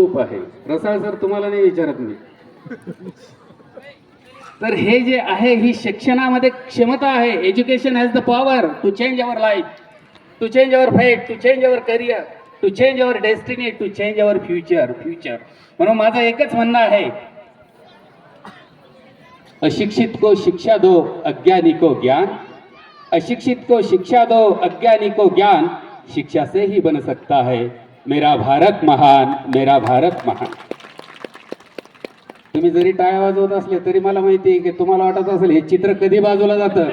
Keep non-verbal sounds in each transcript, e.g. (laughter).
रूप आहे. रसाळ सर तुम्हाला नाही विचारत मी. तर हे जे आहे ही शिक्षणामध्ये क्षमता आहे. Education has the power to change our life to change our fight to change our career to change our destiny to change our future future म्हणून माझं एकच म्हणणं आहे. अशिक्षित को शिक्षा दो अज्ञानी को ज्ञान. अशिक्षित को शिक्षा दो अज्ञानी को ज्ञान. शिक्षा से ही बन सकता है. मेरा भारत महान मेरा भारत महान. तुम्ही जरी टाळ्या वाजवत असले तरी मला माहिती आहे की तुम्हाला वाटत असेल हे चित्र कधी बाजूला जातं?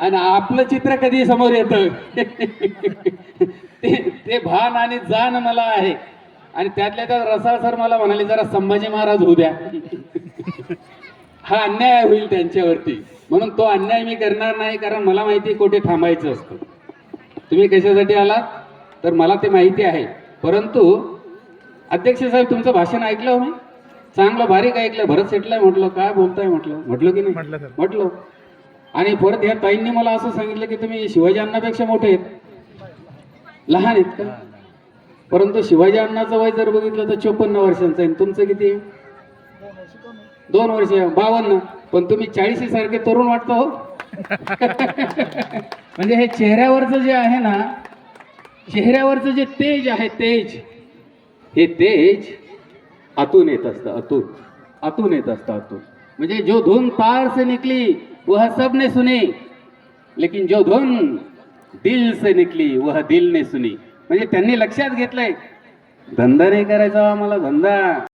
आणि आपलं चित्र कधी समोर येतं? ते ते भान आणि जाण मला आहे. आणि त्यातल्या त्यात रसाळ सर मला म्हणाले जरा संभाजी महाराज होऊ द्या. हा अन्याय होईल त्यांच्यावरती. म्हणून तो अन्याय मी करणार नाही कारण मला माहिती आहे कुठे थांबायचं असतं. तुम्ही कशासाठी आलात? तर मला ते माहिती आहे. परंतु अध्यक्ष साहेब तुमचं भाषण ऐकलं हो मी? चांगलं बारीक ऐकलं. भरत सेटलाय म्हटलं काय बोलताय? म्हटलं. म्हटलं की नाही? म्हटलं सर. म्हटलं. आणि परत ह्या ताईंनी मला असं सांगितलं की तुम्ही शिवाजी अण्णापेक्षा मोठे आहेत. लहान आहेत का? परंतु शिवाजी अण्णाचं वय जर बघितलं तर चोपन्न वर्षांचं आहे. तुमचं किती आहे? दोन वर्ष बावन्न. पण तुम्ही चाळीशी सारखे तरुण वाटतो हो. (laughs) म्हणजे हे चेहऱ्यावरचं जे आहे ना चेहऱ्यावरचं जे तेज आहे तेज. हे तेज आतून येत असतं अतून आतून येत असतं आतून. म्हणजे जो धुन तार से निकली वह सबने सुनी. लेकिन जो धुन दिल से निकली वह दिल ने सुनी. म्हणजे त्यांनी लक्षात घेतलंय धंदा नाही करायचा आम्हाला धंदा.